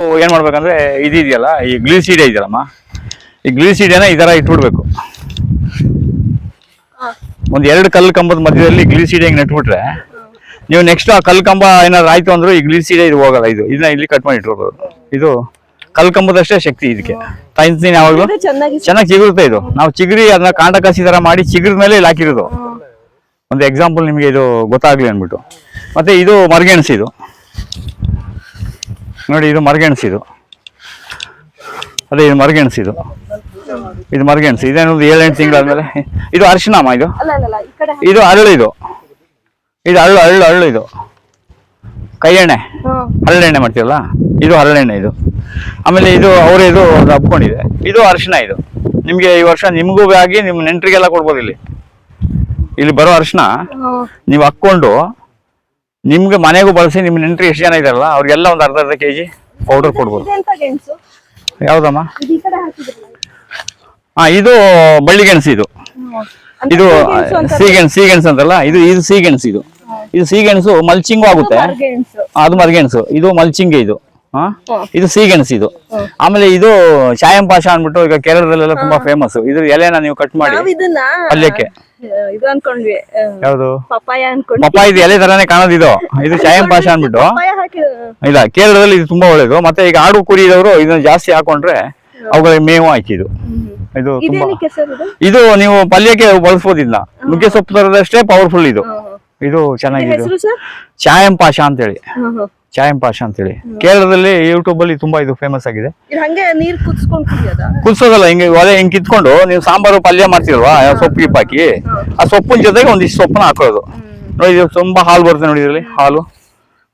ಏನ್ ಮಾಡ್ಬೇಕಂದ್ರೆ ಇದೆಯಲ್ಲ ಈ ಗ್ಲೀಸೀಡೆ ಇದೆಯಲ್ಲಮ್ಮ? ಈ ಗ್ಲೀಸೀಡೆನ ಈ ತರ ಇಟ್ಬಿಡ್ಬೇಕು. ಒಂದ್ ಎರಡು ಕಲ್ಲು ಕಂಬದ ಮಧ್ಯದಲ್ಲಿ ಗ್ಲೀಸೀಡೆ ಹಿಂಗೆ ನೆಟ್ಬಿಟ್ರೆ ನೀವು ನೆಕ್ಸ್ಟ್ ಆ ಕಲ್ಲು ಕಂಬ ಏನಾದ್ರು ಆಯ್ತು ಅಂದ್ರೆ ಈ ಗ್ಲೀಸೀಡೆ ಇದು ಹೋಗಲ್ಲ ಇದು ಇದನ್ನ ಇಲ್ಲಿ ಕಟ್ ಮಾಡಿ ಇಟ್ಬಿಡ್ಬೋದು. ಇದು ಕಲ್ಲು ಕಂಬದಷ್ಟೇ ಶಕ್ತಿ ಇದಕ್ಕೆ. ತಾಯಿಸ್ತೀನಿ ಯಾವಾಗಲೂ ಯಾವಾಗ್ಲೂ ಚೆನ್ನಾಗಿ ಚೆನ್ನಾಗಿ ಚಿಗುರುತ್ತೆ ಇದು. ನಾವು ಚಿಗುರಿ ಅದನ್ನ ಕಾಂಡ ಕಸಿ ತರ ಮಾಡಿ ಚಿಗುರಿದ ಮೇಲೆ ಇಲ್ಲಿ ಹಾಕಿರೋದು ಒಂದು ಎಕ್ಸಾಂಪಲ್ ನಿಮಗೆ ಇದು ಗೊತ್ತಾಗ್ಲಿ ಅಂದ್ಬಿಟ್ಟು. ಮತ್ತೆ ಇದು ಮರಗೆಣಸು ಇದು ನೋಡಿ ಇದು ಮರಗೆಣಸು ಇದು ಅದೇ ಇದು ಮರಗೆಣಸು. ಇದು ಇದು ಮರಗೆಣಸು ಇದೇನೊಂದು ಏಳೆಂಟು ತಿಂಗಳಾದ್ಮೇಲೆ. ಇದು ಅರಿಶಿನಾಮ ಇದು? ಇದು ಅರಳು ಇದು. ಇದು ಅರಳು ಅರಳು ಅರಳು ಇದು. ಕೈ ಎಣ್ಣೆ. ಹರಳೆಣ್ಣೆ ಮಾಡ್ತೀವಲ್ಲ? ಇದು ಹರಳೆಣ್ಣೆ ಇದು. ಆಮೇಲೆ ಇದು ಅವರ ಇದು ಹಬ್ಕೊಂಡಿದೆ ಇದು ಅರಿಶಿನ ಇದು. ನಿಮಗೆ ಈ ವರ್ಷ ನಿಮಗೂ ಆಗಿ ನಿಮ್ಮ ನೆಂಟರಿಗೆಲ್ಲ ಕೊಡ್ಬೋದು ಇಲ್ಲಿ. ಇಲ್ಲಿ ಬರೋ ಅರಿಶಿನ ನೀವು ಹಾಕ್ಕೊಂಡು ನಿಮ್ಗೆ ಮನೆಗೂ ಬಳಸಿ ನಿಮ್ಮ ನೆಂಟ್ರಿ ಎಷ್ಟು ಜನ ಇದಾರಲ್ಲ ಅವ್ರಿಗೆಲ್ಲ ಒಂದು ಅರ್ಧ ಅರ್ಧ ಕೆಜಿ ಪೌಡರ್ ಕೊಡ್ಬೋದು. ಯಾವ್ದಮ್ಮ? ಹಾ ಇದು ಬಳ್ಳಿ ಗೆಣಸು ಇದು. ಇದು ಸೀಗೆಣಸು ಸೀಗೆಣಸು ಅಂತಲ್ಲ ಇದು ಇದು ಸೀಗೆಣಸು ಇದು. ಇದು ಸೀಗೆಣಸು ಮಲ್ಚಿಂಗು ಆಗುತ್ತೆ. ಅದು ಮರಗೆಣಸು ಇದು ಮಲ್ಚಿಂಗ್ ಇದು. ಇದು ಸೀಗೆಣಸು ಇದು. ಆಮೇಲೆ ಇದು ಶಾಯಂ ಪಾಷ ಅನ್ಬಿಟ್ಟು ಈಗ ಕೇರಳದಲ್ಲೆಲ್ಲ ತುಂಬಾ ಫೇಮಸ್ ಇದು ಎಲೆನ ನೀವು ಕಟ್ ಮಾಡಿ ಪಲ್ಯಕ್ಕೆ ಇದು ಅನ್ಕೊಂಡ್ವಿ. ಯಾವುದು? ಪಪ್ಪಾಯ ಇದು ಎಲೆ ತರಾನೇ ಕಾಣೋದು ಇದು. ಇದು ಚಾಯಂ ಪಾಷ ಅನ್ಬಿಟ್ಟು ಇಲ್ಲ ಕೇರಳದಲ್ಲಿ ಇದು ತುಂಬಾ ಒಳ್ಳೇದು. ಮತ್ತೆ ಈಗ ಆಡು ಕುರಿ ಇರೋರು ಇದನ್ನ ಜಾಸ್ತಿ ಹಾಕೊಂಡ್ರೆ ಅವುಗಳಿಗೆ ಮೇವು ಹಾಕಿದು ಇದು ತುಂಬಾ ಇದು? ನೀವು ಪಲ್ಯಕ್ಕೆ ಬಳಸ್ಬೋದು ಇದನ್ನ ನುಗ್ಗೆ ಸೊಪ್ಪು ತರದಷ್ಟೇ ಪವರ್ಫುಲ್ ಇದು. ಇದು ಚೆನ್ನಾಗಿದೆ. ಶಾಯಂ ಪಾಷ ಅಂತೇಳಿ. ಚಾಯಂ ಪಾಷ ಅಂತೇಳಿ. ಕೇರಳದಲ್ಲಿ ಯೂಟ್ಯೂಬ್ ಅಲ್ಲಿ ತುಂಬಾ ಇದು ಫೇಮಸ್ ಆಗಿದೆ. ಇದು ಹಂಗೆ ನೀರ್ ಕುದಿಸ್ಕೊಂಡ್ ಕುಡಿಯೋದ ಕುದಿಸೋದಲ್ಲ ಹಿಂಗೆ ಒಲೆ ಹಿಂಗೆ ಕಿತ್ಕೊಂಡು ನೀವು ಸಾಂಬಾರು ಪಲ್ಯ ಮಾಡ್ತೀರಲ್ವಾ ಸೊಪ್ಪು ಗಿಪ್ ಹಾಕಿ ಆ ಸೊಪ್ಪಿನ ಜೊತೆಗೆ ಒಂದಿಷ್ಟು ಸೊಪ್ಪನ್ನ ಹಾಕೋದು. ನೋಡಿ ಇದು ತುಂಬಾ ಹಾಲು ಬರುತ್ತೆ ನೋಡಿ ಇದರಲ್ಲಿ ಹಾಲು.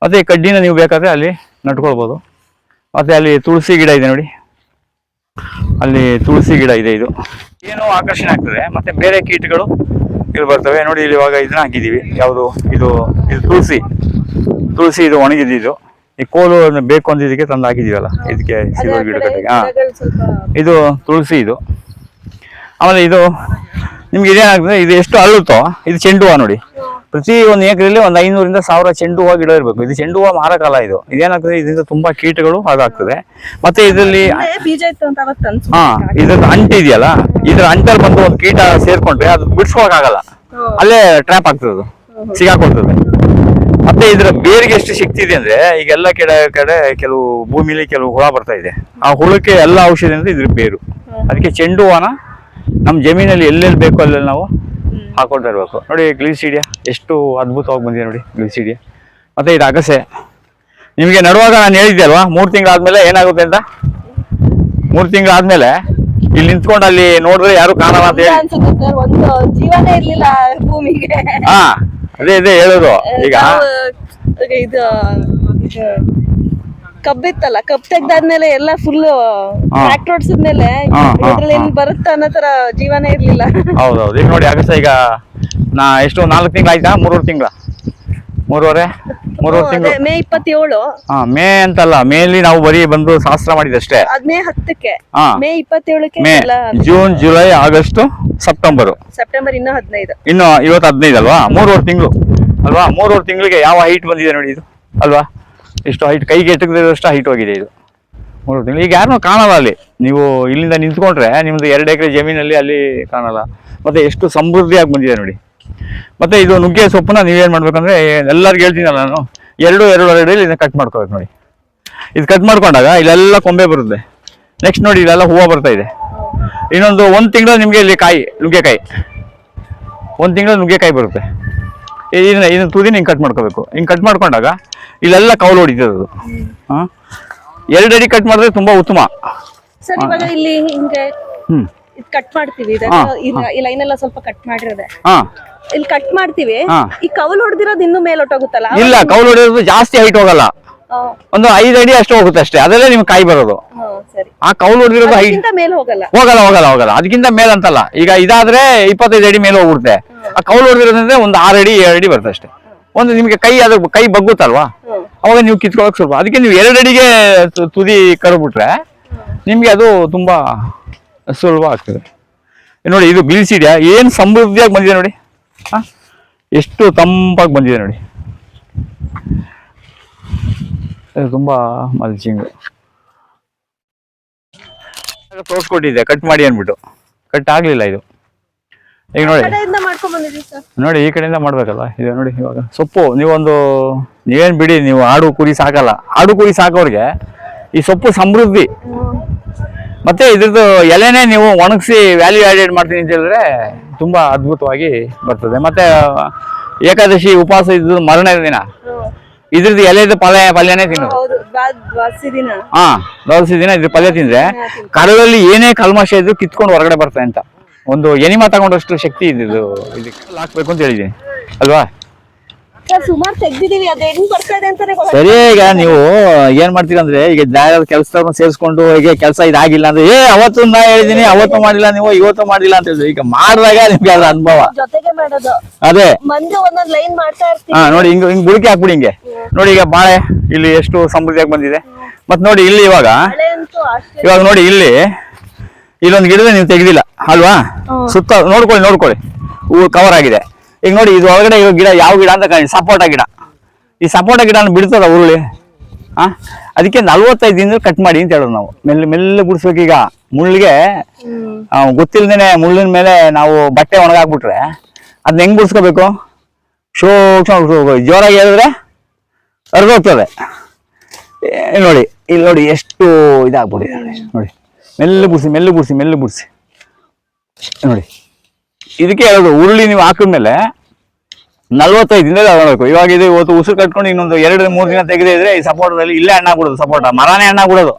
ಮತ್ತೆ ಈ ಕಡ್ಡಿನ ನೀವು ಬೇಕಾದ್ರೆ ಅಲ್ಲಿ ನಟ್ಕೊಳ್ಬೋದು. ಮತ್ತೆ ಅಲ್ಲಿ ತುಳಸಿ ಗಿಡ ಇದೆ ನೋಡಿ. ಅಲ್ಲಿ ತುಳಸಿ ಗಿಡ ಇದೆ ಇದು. ಏನು ಆಕರ್ಷಣೆ ಆಗ್ತದೆ ಮತ್ತೆ ಬೇರೆ ಕೀಟಗಳು ಇಲ್ಲಿ ಬರ್ತವೆ. ನೋಡಿ ಇಲ್ಲಿ ಇವಾಗ ಇದನ್ನ ಹಾಕಿದೀವಿ ಯಾವುದು? ಇದು ಇದು ತುಳಸಿ. ತುಳಸಿ ಇದು ಒಣಗಿದ್ದು ಈ ಕೋಲು ಬೇಕು ಬೇಕು ಇದಕ್ಕೆ ತಂದು ಹಾಕಿದೀವಲ್ಲ ಇದಕ್ಕೆ ಸಿಗೋ ಗಿಡ ಕಟ್ಟಿಗೆ ಹಾ ಇದು ತುಳಸಿ ಇದು. ಆಮೇಲೆ ಇದು ನಿಮ್ಗೆ ಇದೇನಾಗ್ತದೆ ಇದು ಎಷ್ಟು ಅಳುತ್ತೋ ಇದು ಚೆಂಡು ಹೂವು ನೋಡಿ. ಪ್ರತಿ ಒಂದು ಏಕರಲ್ಲಿ ಒಂದು ಐನೂರಿಂದ ಸಾವಿರ ಚೆಂಡು ಹೂವು ಗಿಡ ಇರಬೇಕು. ಇದು ಚೆಂಡು ಹೂವು ಮಾರಕಾಲ ಇದು. ಇದೇನಾಗ್ತದೆ ಇದರಿಂದ ತುಂಬಾ ಕೀಟಗಳು ಹಾಗಾಗ್ತದೆ. ಮತ್ತೆ ಇದರಲ್ಲಿ ಅಂತ ಹಾ ಇದ್ರದ್ದು ಅಂಟು ಇದೆಯಲ್ಲ ಇದ್ರ ಅಂಟಲ್ಲಿ ಬಂದು ಒಂದು ಕೀಟ ಸೇರ್ಕೊಂಡ್ರೆ ಅದು ಬಿಡ್ಸ್ಕೊಳಕ್ಕಾಗಲ್ಲ. ಅಲ್ಲೇ ಟ್ರ್ಯಾಪ್ ಆಗ್ತದೆ ಅದು. ಸಿಗಾಕೊಳ್ತದೆ ಮತ್ತೆ ಇದ್ರ ಬೇರಿಗೆ ಎಷ್ಟು ಶಕ್ತಿ ಇದೆ ಅಂದ್ರೆ ಈಗ ಎಲ್ಲ ಕಡೆ ಕಡೆ ಕೆಲವು ಭೂಮಿಲಿ ಕೆಲವು ಹುಳ ಬರ್ತಾ ಇದೆ. ಆ ಹುಳಕ್ಕೆ ಎಲ್ಲ ಔಷಧಿ ಅಂದ್ರೆ ಇದ್ರ ಬೇರು. ಅದಕ್ಕೆ ಚೆಂಡು ಹೂವನ ನಮ್ಮ ಜಮೀನಲ್ಲಿ ಎಲ್ಲೆಲ್ಲಿ ಬೇಕೋ ಅಲ್ಲೆಲ್ಲಿ ನಾವು ಹಾಕೊಳ್ತಾ ಇರ್ಬೇಕು. ನೋಡಿ ಗ್ಲಿಸಿಡಿಯಾ ಎಷ್ಟು ಅದ್ಭುತವಾಗಿ ಬಂದಿದೆ ನೋಡಿ ಗ್ಲಿಸಿಡಿಯಾ ಮತ್ತೆ ಇದು ಅಗಸೆ. ನಿಮಗೆ ನಡುವಾಗ ನಾನು ಹೇಳಿದ್ದೆ ಅಲ್ವಾ ಮೂರು ತಿಂಗಳಾದ್ಮೇಲೆ ಏನಾಗುತ್ತೆ ಅಂತ? ಮೂರು ತಿಂಗಳಾದ್ಮೇಲೆ ಇಲ್ಲಿ ನಿಂತ್ಕೊಂಡು ಅಲ್ಲಿ ನೋಡಿದ್ರೆ ಯಾರು ಕಾಣಲ್ಲ ಅಂತ ಹೇಳಿ. ಸರ್ ಒಂದು ಜೀವನೇ ಇರ್ಲಿಲ್ಲ ಭೂಮಿಗೆ. ಹಾ. ಅದೇ ಇದೇ ಹೇಳೋದು. ಈಗ ಇದು ಇದು ಕಬ್ಬಿತ್ತಲ್ಲ ಕಬ್ ತೆಗ್ದಾದ್ಮೇಲೆ ಎಲ್ಲ ಫುಲ್ ಹಾ. ಟ್ರ್ಯಾಕ್ಟರ್ ಓಡಿಸಿದ್ಮೇಲೆ ಹಾ, ಹಾ, ಇದ್ರಲ್ಲಿ ಏನ್ ಬರುತ್ತ ಅನ್ನೋ ತರ ಜೀವನೇ ಇರ್ಲಿಲ್ಲ. ಹೌದೌದು. ಈಗ ನೋಡಿ ಅಗಸ ಈಗ ನಾ ಎಷ್ಟು ನಾಲ್ಕು ತಿಂಗಳು ಆಯ್ತಾ ಮೂರುವರೆ ತಿಂಗಳ? ಮೂರುವರೆ? ಮೂರುವರೆ ತಿಂಗಳು. ಮೇ ಇಪ್ಪತ್ತೇಳು. ಹಾ ಮೇ ಅಂತಲ್ಲ ಮೇಲಿ ನಾವು ಬರೀ ಬಂದು ಶಾಸ್ತ್ರ ಮಾಡಿದಷ್ಟೇ. ಅದ್ ಮೇ ಹತ್ತಕ್ಕೆ. ಹಾ. ಮೇ ಇಪ್ಪತ್ತೇಳಕ್ಕೆ ಮೇ ಎಲ್ಲ June July August September. September ಇನ್ನು ಹದಿನೈದು. ಇನ್ನು ಇವತ್ತು ಹದಿನೈದು ಅಲ್ವಾ? ಮೂರುವರೆ ತಿಂಗಳು. ಅಲ್ವಾ? ಮೂರುವರೆ ತಿಂಗಳಿಗೆ ಯಾವ ಹೈಟ್ ಬಂದಿದೆ ನೋಡಿ ಇದು. ಅಲ್ವಾ? ಎಷ್ಟು ಹೈಟ್ ಕೈಗೆ ಎಟಕದಷ್ಟು ಹೈಟ್ ಹೋಗಿದೆ ಇದು. ಮೂರು ತಿಂಗಳು. ಈಗ ಯಾರನ್ನೂ ಕಾಣಲ್ಲ ಅಲ್ಲಿ. ನೀವು ಇಲ್ಲಿಂದ ನಿಂತ್ಕೊಂಡ್ರೆ ನಿಮ್ದು ಎರಡು ಎಕರೆ ಜಮೀನಲ್ಲಿ ಅಲ್ಲಿ ಕಾಣಲ್ಲ. ಮತ್ತೆ ಎಷ್ಟು ಸಮೃದ್ಧಿಯಾಗಿ ಬಂದಿದೆ ನೋಡಿ. ಮತ್ತೆ ಇದು ನುಗ್ಗೆ ಸೊಪ್ಪನ್ನ ನೀವೇನು ಮಾಡ್ಬೇಕಂದ್ರೆ ಎಲ್ಲರಿಗೂ ಹೇಳ್ತೀನಲ್ಲ ನಾನು. ಎರಡು ಎರಡು ಎರಡು ಇದನ್ನ ಕಟ್ ಮಾಡ್ಕೋಬೇಕು ನೋಡಿ. ಇದು ಕಟ್ ಮಾಡ್ಕೊಂಡಾಗ ಇಲ್ಲೆಲ್ಲ ಕೊಂಬೆ ಬರುತ್ತೆ. ನೆಕ್ಸ್ಟ್ ನೋಡಿ ಇಲ್ಲೆಲ್ಲ ಹೂವು ಬರ್ತಾ ಇದೆ. ಇನ್ನೊಂದು ಒಂದು ತಿಂಗಳು ನಿಮಗೆ ಇಲ್ಲಿ ಕಾಯಿ ನುಗ್ಗೆಕಾಯಿ. ಒಂದು ತಿಂಗಳು ನುಗ್ಗೆಕಾಯಿ ಬರುತ್ತೆ. ಇದನ್ನ ಇದನ್ನ ತುದಿನ ಹಿಂಗೆ ಕಟ್ ಮಾಡ್ಕೋಬೇಕು. ಹಿಂಗೆ ಕಟ್ ಮಾಡ್ಕೊಂಡಾಗ ಇಲ್ಲೆಲ್ಲ ಕೌಲು ಹೊಡಿತದೆ ಅದು. ಹಾಂ? ಎರಡು ಅಡಿ ಕಟ್ ಮಾಡಿದ್ರೆ ತುಂಬಾ ಉತ್ತಮ. ಹ್ಞೂ ಕಟ್ ಮಾಡ್ತೀವಿ. ಹಾ, ಈ ಲೈನ್ ಎಲ್ಲ ಸ್ವಲ್ಪ ಕಟ್ ಮಾಡಿರೋದೆ. ಹಾಂ. ಇಲ್ಲಿ ಕಟ್ ಮಾಡ್ತೀವಿ. ಹಾ. ಈ ಕವಲ್ ಹೊಡೆದಿರೋದು ಇನ್ನು ಮೇಲೆ ಹೊಟ್ಟೋಗುತ್ತಲ್ಲ ಇಲ್ಲ ಕೌಲ್ ಹೊಡೆಯೋದು ಜಾಸ್ತಿ ಹೈಟ್ ಹೋಗಲ್ಲ. ಒಂದು ಐದು ಅಡಿ ಅಷ್ಟು ಹೋಗುತ್ತೆ ಅಷ್ಟೇ. ಅದರಲ್ಲೇ ನಿಮ್ಗೆ ಕಾಯಿ ಬರೋದು. ಸರಿ. ಆ ಕೌಲ್ ಹೊಡೆದಿರೋದು ಹೈಟ್ ಅದಕ್ಕಿಂತ ಮೇಲೆ ಹೋಗಲ್ಲ. ಹೋಗಲ್ಲ ಹೋಗಲ್ಲ ಹೋಗಲ್ಲ. ಅದಕ್ಕಿಂತ ಮೇಲೆ ಅಂತಲ್ಲ ಈಗ ಇದಾದ್ರೆ ಇಪ್ಪತ್ತೈದು ಅಡಿ ಮೇಲೆ ಹೋಗ್ಬಿಡುತ್ತೆ. ಆ ಕೌಲ್ ಹೊಡೆದಿರೋದಂದ್ರೆ ಒಂದು ಆರು ಅಡಿ ಏಳು ಅಡಿ ಬರುತ್ತೆ ಅಷ್ಟೇ. ಒಂದು ನಿಮಗೆ ಕೈ ಅದ್ರ ಕೈ ಬಗ್ಗುತ್ತಲ್ವಾ? ಹ್ಮ್. ಅವಾಗ ನೀವು ಕಿತ್ಕೊಳಕ್ ಸ್ವಲ್ಪ ಅದಕ್ಕೆ ನೀವು ಎರಡು ಅಡಿಗೆ ತು- ತುದಿ ಕರ್ಬಿಟ್ರೆ ನಿಮಗೆ ಅದು ತುಂಬಾ ಸುಲಭ ಆಗ್ತದೆ. ನೋಡಿ ಇದು ಬೀಳ್ಸಿದ್ಯಾ ಏನು ಸಮೃದ್ಧಿಯಾಗಿ ಬಂದಿದೆ ನೋಡಿ. ಎಷ್ಟು ತಂಪಾಗಿ ಬಂದಿದೆ ನೋಡಿ. ಇದು ತುಂಬಾ ಮಲ್ಚಿಂಗ್ ಕೊಟ್ಟಿದೆ ಕಟ್ ಮಾಡಿ ಅಂದ್ಬಿಟ್ಟು. ಕಟ್ ಆಗ್ಲಿಲ್ಲ ಇದು. ಈಗ ನೋಡಿ. ಕಡೆಯಿಂದ ಮಾಡ್ಕೊಂಡ್ ಬಂದಿದ್ದೀವಿ ಸರ್? ನೋಡಿ ಈ ಕಡೆಯಿಂದ ಮಾಡ್ಬೇಕಲ್ಲ ಇದು ನೋಡಿ ಇವಾಗ ಸೊಪ್ಪು ನೀವೊಂದು ನೀವೇನ್ ಬಿಡಿ ನೀವು ಆಡು ಕುರಿ ಸಾಕಲ್ಲ. ಆಡು ಕುರಿ ಸಾಕೋರ್ಗೆ ಈ ಸೊಪ್ಪು ಸಮೃದ್ಧಿ. ಮತ್ತೆ ಇದ್ರದ್ದು ಎಲೆನೇ ನೀವು ಒಣಗಿಸಿ ವ್ಯಾಲ್ಯೂ ಆಡೆಡ್ ಮಾಡ್ತೀನಿ ಅಂತ ಹೇಳಿದ್ರೆ ತುಂಬಾ ಅದ್ಭುತವಾಗಿ ಬರ್ತದೆ. ಮತ್ತೆ ಏಕಾದಶಿ ಉಪವಾಸ ಇದ್ದು ಮರಣ ದಿನ. ಇದ್ರದ್ದು ಎಲೆದು ಪಲ್ಯ ಪಲ್ಯನೇ ತಿನ್ನೋದು. ಹಾ ದ್ವಾದಶಿ ದಿನ ಇದ್ರ ಪಲ್ಯ ತಿಂದ್ರೆ ಕರಳಲ್ಲಿ ಏನೇ ಕಲ್ಮಶ ಇದ್ರು ಕಿತ್ಕೊಂಡು ಹೊರಗಡೆ ಬರ್ತದೆ ಅಂತ. ಒಂದು ಎನಿಮಾ ತಗೊಂಡಷ್ಟು ಶಕ್ತಿ ಇದ್ದು ಇದಕ್ಕೆ. ಹಾಕ್ಬೇಕು ಅಂತ ಹೇಳಿದೀನಿ ಅಲ್ವಾ? ಸುಮಾರು ತೆಗ್ದಿದೀವಿ ಅದ್ ಹೆಂಗ್ ಬರ್ತಾ ಇದೆ ಅಂತಾನೆ ಗೊತ್ತಾಗ್ತಿಲ್ಲ. ಸರಿ ಈಗ ನೀವು ಏನ್ ಮಾಡ್ತೀರ ಅಂದ್ರೆ ಈಗ ಯಾವ್ಯಾವ ಕೆಲಸ ಸೇರಿಸ್ಕೊಂಡು ಈಗ ಕೆಲಸ ಇದಾಗಿಲ್ಲ ಅಂದ್ರೆ ಏ ಅವತ್ತು ನಾ ಹೇಳಿದೀನಿ ಅವತ್ತು ಮಾಡಿಲ್ಲ ನೀವು ಇವತ್ತು ಮಾಡಿಲ್ಲ ಅಂತ ಹೇಳಿದ್ರೆ ಈಗ ಮಾಡಿದಾಗ ನಿಮ್ಗೆ ಅದ್ರ ಅನುಭವ. ಜೊತೆಗೆ ಮಾಡೋದು. ಅದೇ. ಮಂದಿ ಒಂದೊಂದ್ ಲೈನ್ ಮಾಡ್ತಾ ಇರ್ತೀವಿ. ಹಾ ನೋಡಿ ಹಿಂಗ್ ಹಿಂಗ್ ಬುಡಕಿ ಹಾಕ್ಬಿಡಿ ಹಿಂಗೆ. ನೋಡಿ ಈಗ ಬಾಳೆ ಇಲ್ಲಿ ಎಷ್ಟು ಸಮೃದ್ಧಿಯಾಗಿ ಬಂದಿದೆ. ಮತ್ ನೋಡಿ ಇಲ್ಲಿ ಇವಾಗ ಮಳೆ ಅಂತೂ ಅಷ್ಟೇ. ಇವಾಗ ನೋಡಿ ಇಲ್ಲಿ ಇಲ್ಲೊಂದು ಗಿಡದ ನೀವು ತೆಗ್ದಿಲ್ಲ ಅಲ್ವಾ. ಸುತ್ತ ನೋಡ್ಕೊಳ್ಳಿ ನೋಡ್ಕೊಳ್ಳಿ. ಹೂವು ಕವರ್ ಆಗಿದೆ. ಈಗ ನೋಡಿ ಇದು ಒಳಗಡೆ ಇರೋ ಗಿಡ ಯಾವ ಗಿಡ ಅಂತ ಕಾಣಿ ಸಪೋಟ ಗಿಡ. ಈ ಸಪೋಟ ಗಿಡ ಬಿಡ್ತದ ಉರುಳಿ ಆ? ಅದಕ್ಕೆ ನಲ್ವತ್ತೈದು ದಿನದಲ್ಲಿ ಕಟ್ ಮಾಡಿ ಅಂತ ಹೇಳೋದು ನಾವು. ಮೆಲ್ಲ ಮೆಲ್ಲ ಈಗ. ಮುಳ್ಳಿಗೆ ಗೊತ್ತಿಲ್ಲದೇನೆ ಮುಳ್ಳಿನ ಮೇಲೆ ನಾವು ಬಟ್ಟೆ ಒಣಗಾಕ್ಬಿಟ್ರೆ ಅದನ್ನ ಹೆಂಗ್ ಬಿಡಿಸ್ಕೋಬೇಕು ಶೋ ಜೋರಾಗಿ ಹೇಳಿದ್ರೆ ಹರಿದೋಗ್ತದೆ ಏ, ನೋಡಿ ಇಲ್ಲಿ ನೋಡಿ ಎಷ್ಟು ಇದಾಗ್ಬಿಟ್ಟಿದೆ. ನೋಡಿ ಮೆಲ್ಲ ಬಿಡಿಸಿ ಮೆಲ್ಲ ಬಿಡಿಸಿ ಮೆಲ್ಲ ಬಿಡಿಸಿ ನೋಡಿ. ಇದಕ್ಕೆ ಹೇಳೋದು ಉರುಳಿ ನೀವು ಹಾಕಿದ್ಮೇಲೆ ನಲ್ವತ್ತೈದು ದಿನದಲ್ಲಿ ತಗೊಳ್ಬೇಕು ಇವಾಗ ಇದು ಇವತ್ತು ಉಸಿರು ಕಟ್ಕೊಂಡು ಇನ್ನೊಂದು ಎರಡು ಮೂರು ದಿನ ತೆಗೆದಿದ್ರೆ ಈ ಸಪೋಟದಲ್ಲಿ ಇಲ್ಲೇ ಹಣ್ಣಾಗ್ಬಿಡೋದು ಸಪೋಟ ಮರನೇ ಹಣ್ಣಾಗ್ಬಿಡೋದು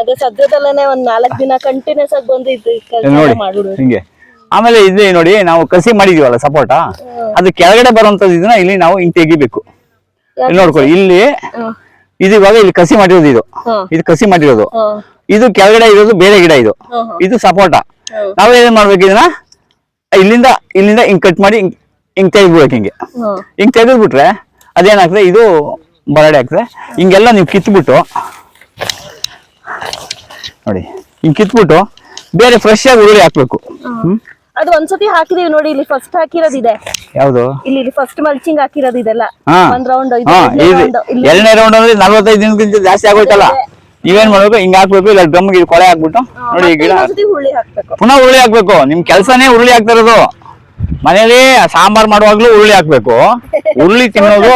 ಅದೇ ಸದ್ಯದಲ್ಲೇ ಒಂದ್ ನಾಲ್ಕ್ ದಿನ ಕಂಟಿನ್ಯೂಸ್ ಆಗಿ ಬಂದು ಇದು ಇಲ್ಲಿ ನೋಡಿ ಹಿಂಗೆ. ಆಮೇಲೆ ಇದೆ ನೋಡಿ ನಾವು ಕಸಿ ಮಾಡಿದೀವಲ್ಲ ಸಪೋಟ ಅದು ಕೆಳಗಡೆ ಬರುವಂತದ್ದು ಇದನ್ನ ಇಲ್ಲಿ ನಾವು ಹಿಂಗ್ ತೆಗಿಬೇಕು. ಇಲ್ಲಿ ನೋಡ್ಕೊಳ್ಳಿ ಇಲ್ಲಿ ಇದು ಇವಾಗ ಇಲ್ಲಿ ಕಸಿ ಮಾಡಿರೋದು ಇದು. ಇದು ಕಸಿ ಮಾಡಿರೋದು. ಇದು ಕೆಳಗಡೆ ಇರೋದು ಬೇರೆ ಗಿಡ ಇದು. ಇದು ಸಪೋಟ. ನಾವೇನ್ ಮಾಡ್ಬೇಕು ಇದನ್ನ? ಇಲ್ಲಿಂದ ಇಲ್ಲಿಂದ ಹಿಂಗ್ ಕಟ್ ಮಾಡಿ ಹಿಂಗ್ ಹಿಂಗ್ ಹಿಂಗೆ. ಹಿಂಗ್ ತೆಗೆದ್ಬಿಟ್ರೆ ಅದೇನಾಗ್ತದೆ ಇದು ಬರಡೆ ಆಗ್ತದೆ. ಹಿಂಗೆಲ್ಲ ನೀವು ಕಿತ್ಬಿಟ್ಟು ನೋಡಿ ಹಿಂಗ್ ಕಿತ್ಬಿಟ್ಟು ಬೇರೆ ಫ್ರೆಶ್ ಆಗಿ ಉರುಳಿ ಹಾಕ್ಬೇಕು. ಅದು ಒಂದ್ಸತಿ ಹಾಕಿದೀವಿ ನೋಡಿ ಇಲ್ಲಿ ಫಸ್ಟ್ ಹಾಕಿರೋದಿದೆ. ಯಾವುದು? ಇಲ್ಲಿ ಫಸ್ಟ್ ಮಲ್ಚಿಂಗ್ ಹಾಕಿರೋದು ಇದೆಲ್ಲ ಹಾ. ಒಂದ್ ರೌಂಡ್ ಎರಡನೇ ರೌಂಡ್ ಅಂದ್ರೆ ನಲ್ವತ್ತೈದು ದಿನಕ್ಕಿಂತ ಜಾಸ್ತಿ ಆಗೋಯ್ತಲ್ಲ? ನೀವೇನ್ ಮಾಡ್ಬೇಕು? ಹಿಂಗ್ ಹಾಕ್ಬೇಕು ಇಲ್ಲ ಡ್ರಮ್ಗೆ ಕೊಳೆ ಹಾಕ್ಬಿಟ್ಟು? ನೋಡಿ ಈ ಗಿಡ. ಹುಳಿ ಹಾಕ್ಬೇಕು. ಪುನಃ ಹುರುಳಿ ಹಾಕ್ಬೇಕು. ನಿಮ್ ಕೆಲ್ಸನೇ ಹುರುಳಿ ಹಾಕ್ತಾ ಇರೋದು. ಮನೇಲಿ ಸಾಂಬಾರ್ ಮಾಡುವಾಗ್ಲೂ ಹುರುಳಿ ಹಾಕ್ಬೇಕು. ಹುರುಳಿ ತಿನ್ನೋದು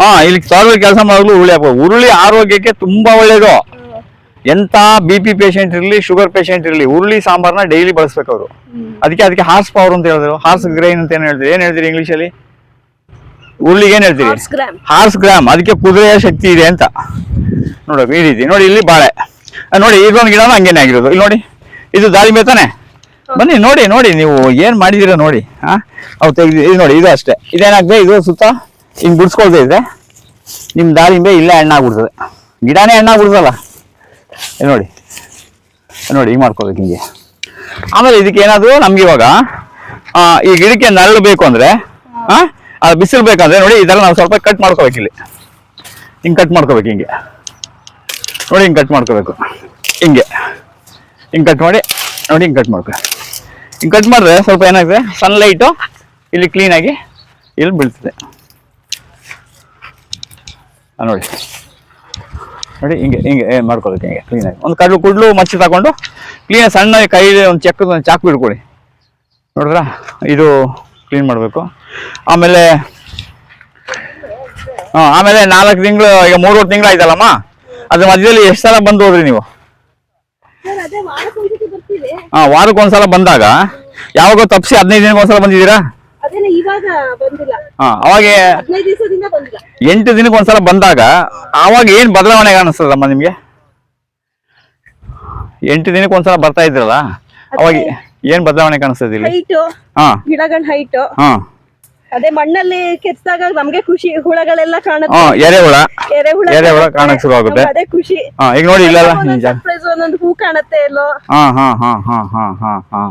ಹಾ ಇಲ್ಲಿ ತೋಟದಲ್ಲಿ ಕೆಲಸ ಮಾಡುವಾಗ್ಲೂ ಹುರುಳಿ ಹಾಕ್ಬೇಕು. ಹುರುಳಿ ಆರೋಗ್ಯಕ್ಕೆ ತುಂಬಾ ಒಳ್ಳೇದು. ಎಂತ ಬಿ ಪಿ ಪೇಷಂಟ್ ಇರ್ಲಿ ಶುಗರ್ ಪೇಷಂಟ್ ಇರ್ಲಿ ಹುರುಳಿ ಸಾಂಬಾರ್ನ ಡೈಲಿ ಬಳಸ್ಬೇಕು ಅವರು. ಅದಕ್ಕೆ ಅದಕ್ಕೆ ಹಾರ್ಸ್ ಪವರ್ ಅಂತ ಹೇಳಿದ್ರು. ಹಾರ್ಸ್ ಗ್ರೈನ್ ಅಂತ ಏನ್ ಹೇಳ್ತೀರಿ? ಏನ್ ಹೇಳ್ತೀರಿ ಇಂಗ್ಲಿಷ್ ಅಲ್ಲಿ? ಹುರುಳಿಗೆ ಏನ್ ಹೇಳ್ತೀರಿ? ಹಾರ್ಸ್ ಗ್ರಾಮ್ ಹಾರ್ಸ್ ಗ್ರಾಮ್ ಅದಕ್ಕೆ ಕುದುರೆಯ ಶಕ್ತಿ ಇದೆ ಅಂತ. ನೋಡಬೇಕು ಈ ರೀತಿ. ನೋಡಿ ಇಲ್ಲಿ ಬಾಳೆ. ನೋಡಿ ಇದೊಂದು ಗಿಡನೂ ಹಂಗೇನೆ ಆಗಿರೋದು. ಇಲ್ಲಿ ನೋಡಿ ಇದು ದಾಳಿಂಬೆ ತಾನೆ? ಬನ್ನಿ ನೋಡಿ ನೋಡಿ ನೀವು ಏನ್ ಮಾಡಿದೀರ ನೋಡಿ ಹಾಂ ಅವು ತೆಗ್ದು ಇದು ನೋಡಿ ಇದು ಅಷ್ಟೇ. ಇದೇನಾಗದೆ ಇದು ಸುತ್ತ ಹಿಂಗ್ ಬಿಡಿಸ್ಕೊಳ್ತಾ ಇದ್ರೆ ನಿಮ್ ದಾಳಿಂಬೆ ಇಲ್ಲೇ ಹಣ್ಣಾಗ್ಬಿಡ್ತದೆ. ಗಿಡನೇ ಹಣ್ಣಾಗ್ಬಿಡ್ತಲ್ಲ ನೋಡಿ. ನೋಡಿ ಹಿಂಗ್ ಮಾಡ್ಕೋಬೇಕು ಹಿಂಗೆ. ಆಮೇಲೆ ಇದಕ್ಕೆ ಏನಾದ್ರು ನಮ್ಗೆ ಇವಾಗ ಆ, ಈ ಗಿಡಕ್ಕೆ ನೆರಳು ಬೇಕು ಅಂದ್ರೆ ಆ? ಅದು ಬಿಸಿಲು ಬೇಕಂದ್ರೆ ನೋಡಿ ಇದೆಲ್ಲ ನಾವು ಸ್ವಲ್ಪ ಕಟ್ ಮಾಡ್ಕೋಬೇಕು ಇಲ್ಲಿ. ಹಿಂಗೆ ಕಟ್ ಮಾಡ್ಕೋಬೇಕು ಹಿಂಗೆ. ನೋಡಿ ಹಿಂಗೆ ಕಟ್ ಮಾಡ್ಕೋಬೇಕು. ಹಿಂಗೆ. ಹಿಂಗೆ ಕಟ್ ಮಾಡಿ, ನೋಡಿ ಹಿಂಗೆ ಕಟ್ ಮಾಡ್ಕೊ. ಹಿಂಗೆ ಕಟ್ ಮಾಡಿದ್ರೆ ಸ್ವಲ್ಪ ಏನಾಗ್ತದೆ? ಸನ್ಲೈಟು ಇಲ್ಲಿ ಕ್ಲೀನಾಗಿ ಇಲ್ಲಿ ಬೀಳ್ತದೆ. ನೋಡಿ. ನೋಡಿ ಹಿಂಗೆ ಹಿಂಗೆ ಏನು ಮಾಡ್ಕೊಬೇಕು ಹಿಂಗೆ ಕ್ಲೀನಾಗಿ ಒಂದು ಕಡ್ಲು ಕುಡ್ಲು ಮಚ್ಚಿ ತಗೊಂಡು ಕ್ಲೀನಾಗಿ ಸಣ್ಣ ಕೈಲಿ ಒಂದು ಚೆಕ್ಕದ ಒಂದು ಚಾಕು ಹಿಡ್ಕೊಳ್ಳಿ ನೋಡಿದ್ರಾ? ಇದು ಕ್ಲೀನ್ ಮಾಡಬೇಕು. ಆಮೇಲೆ, ಹಾಂ, ಆಮೇಲೆ ನಾಲ್ಕು ತಿಂಗಳು, ಈಗ ಮೂರು ತಿಂಗಳು ಆಯ್ತಲ್ಲಮ್ಮ ಅದ್ರ ಮಧ್ಯದಲ್ಲಿ ಎಷ್ಟು ಸಲ ಬಂದು ಹೋದ್ರಿ ನೀವು? ಹಾ ವಾರಕ್ಕೆ ಒಂದ್ಸಲ ಬಂದಾಗ? ಯಾವಾಗ ತಪ್ಪಿಸಿ ಹದಿನೈದು ದಿನಕ್ಕೆ ಒಂದ್ಸಲ ಬಂದಿದ್ದೀರಾ? ಹಾ ಅವಾಗ ಎಂಟು ದಿನಕ್ಕೆ ಒಂದ್ಸಲ ಬಂದಾಗ ಅವಾಗ ಏನು ಬದಲಾವಣೆ ಕಾಣಿಸ್ತದಮ್ಮ ನಿಮಗೆ? ಎಂಟು ದಿನಕ್ಕೆ ಒಂದ್ಸಲ ಬರ್ತಾ ಇದ್ರಲ್ಲ ಅವಾಗ ಏನು ಬದಲಾವಣೆ ಕಾಣಿಸ್ತದ ಇಲ್ಲಿ? ಹೈಟ್ ಹಾಂ. ಗಿಡಗಳ ಹೈಟ್ ಹಾಂ. ಅದೇ ಮಣ್ಣಲ್ಲಿ ಕೆತ್ತಿದಾಗ ನಮ್ಗೆ ಖುಷಿ ಹುಳಗಳೆಲ್ಲ ಕಾಣುತ್ತೆ. ಎರೆಹುಳ ಎರೆಹುಳ. ಕಾಣಕ್ ಶುರು ಆಗುತ್ತೆ. ಅದೇ ಖುಷಿ. ಹಾಂ ಈಗ ನೋಡಿ ಇಲ್ಲ ನಿಜ. ಒಂದೊಂದು ಹೂ ಕಾಣತ್ತೆ ಎಲ್ಲೋ. ಹಾ ಹಾ ಹಾ ಹಾ ಹಾ ಹಾ ಹಾ.